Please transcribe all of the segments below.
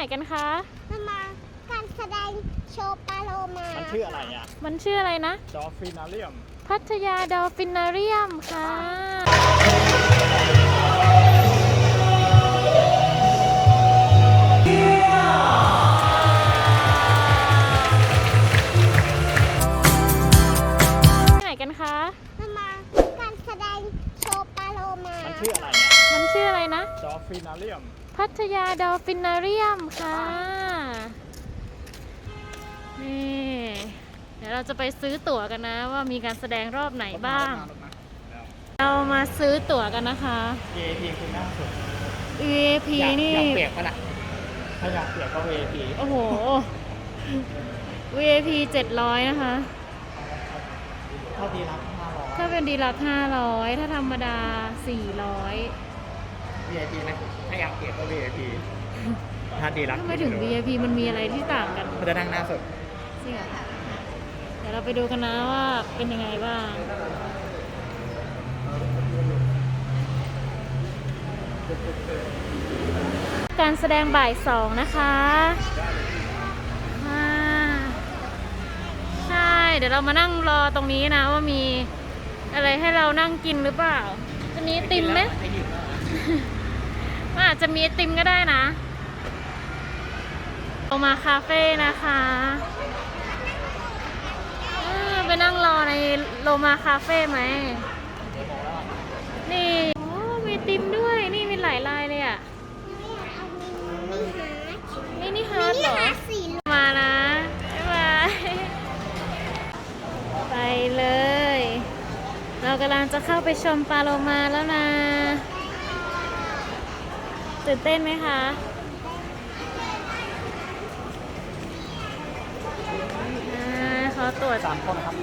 ไหนกันคะจะมาการแสดงโชว์ปลาโลมามันชื่ออะไรอะมันชื่ออะไรนะ ดอฟฟินาเรียม พัทยาดอลฟินาเรียมค่ะ ที่ไหนกันคะจะมาการแสดงโชว์ปลาโลมามันชื่ออะไรอะมันชื่ออะไรนะ ดอฟฟินาเรียม พัทยาดอลฟินาเรียมค่ะ นี่ เดี๋ยวเราจะไปซื้อตั๋วกันนะ ว่ามีการแสดงรอบไหนบ้าง เรามาซื้อตั๋วกันนะคะเ VIP คือหน้าสุด VIP อยากนี่ อยากเปียกปะล่ะถ้าอยากเปียกก็ VIP โอ้โห VIP 700 นะคะเท่าดีรับห้าร้อยถ้าเป็นดีลัก500 ถ้าธรรมดา 400 VIP ไหม ถ้าอยากเปียกก็ VIP ถ้าดีรับทำไมถึง VIP มันมีอะไรที่ต่างกันมันจะนั่งหน้าสุดจริงเหรอเดี๋ยวเราไปดูกันนะว่าเป็นยังไงบ้างการแสดงบ่ายสองนะคะอ่าใช่ เดี๋ยวเรามานั่งรอตรงนี้นะว่ามีอะไรให้เรานั่งกินหรือเปล่า จะมีไอติมไหมไม่หยิบแล้วเหรอ มันอาจจะมีไอติมก็ได้นะโอมาคาเฟ่นะคะเออไปนั่งรอในโลมาคาเฟ่ไหม นี่โอ้มีติมด้วย นี่มีหลายลายเลยอะเอามินิฮาร์ดมินิฮาร์ดมินิเหรอฮาร์ดสีเหลืองมานะบ๊ายบายไปเลย เรากำลังจะเข้าไปชมปลาโลมาแล้วนะ ตื่นเต้นไหมคะอ่าขอตรวจสามคนนะครับ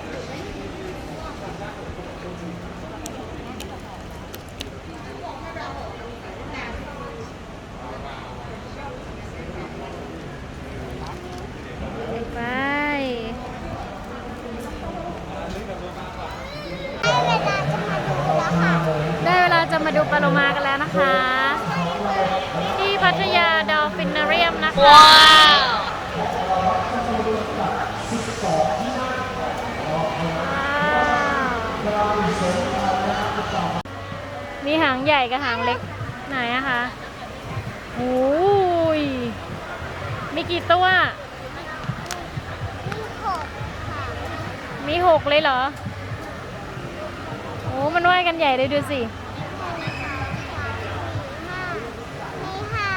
ไปได้เวลาจะมาดูแล้วค่ะได้เวลาจะมาดูปลาโลมากันแล้วนะคะ ใหญ่กับหางเล็กไหนอะคะโอ้ยมีกี่ตัวมีหกค่ะมีหกเลยเหรอ โอ้ มันว่ายกันใหญ่เลยดูสิ มีห้า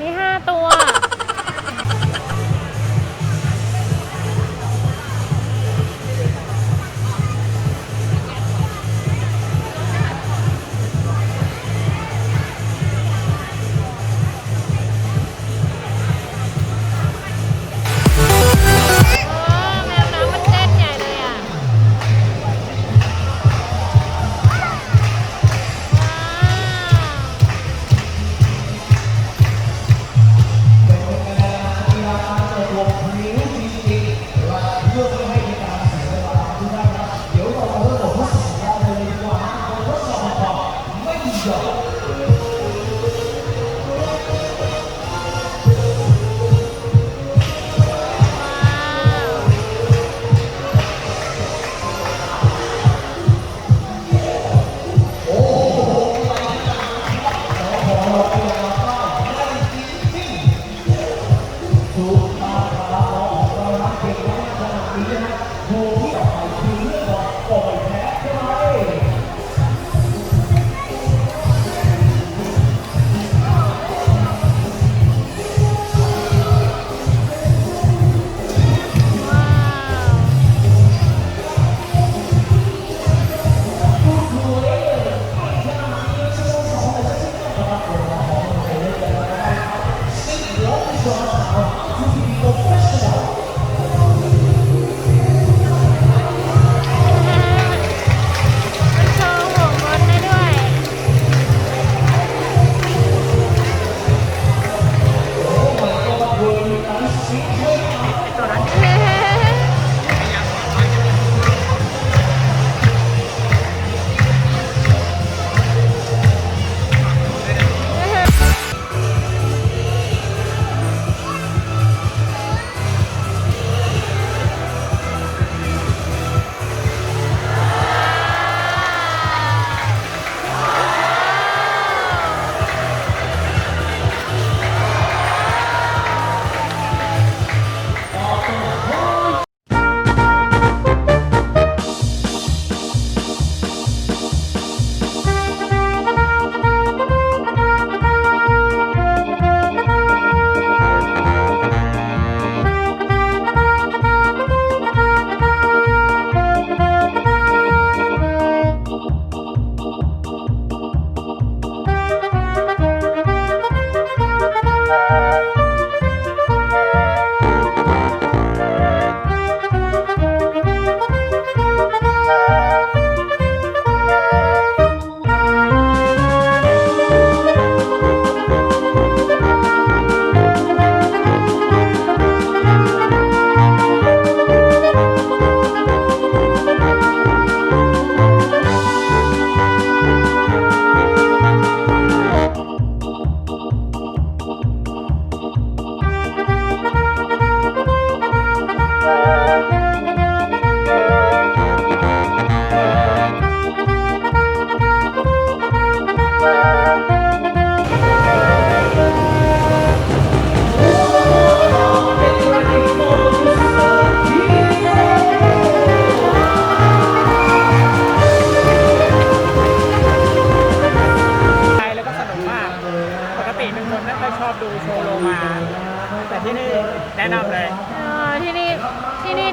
มีห้าตัว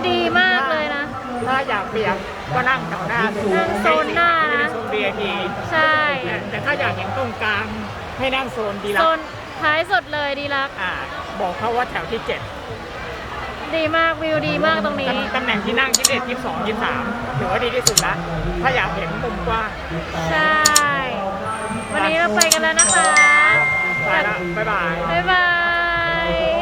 ดีมากเลยนะ ถ้าอยากเปรียบก็นั่งแถวหน้านั่งโซนหน้านะ โซน VIP ใช่ แต่แต่ถ้าอยากเห็นตรงกลางให้นั่งโซนดีโซลักนท้ายสุดเลยดีลักอ่าบอกเขาว่าแถวที่7ดีมากวิวดีมากตรงนี้ตำแหน่งที่นั่งที่1 22 23ถือว่าดีที่สุดละถ้าอยากเห็นมุมกว้างใช่ วันนี้เราไปกันแล้วนะคะ ไปละบ๊ายบาย บ๊ายบาย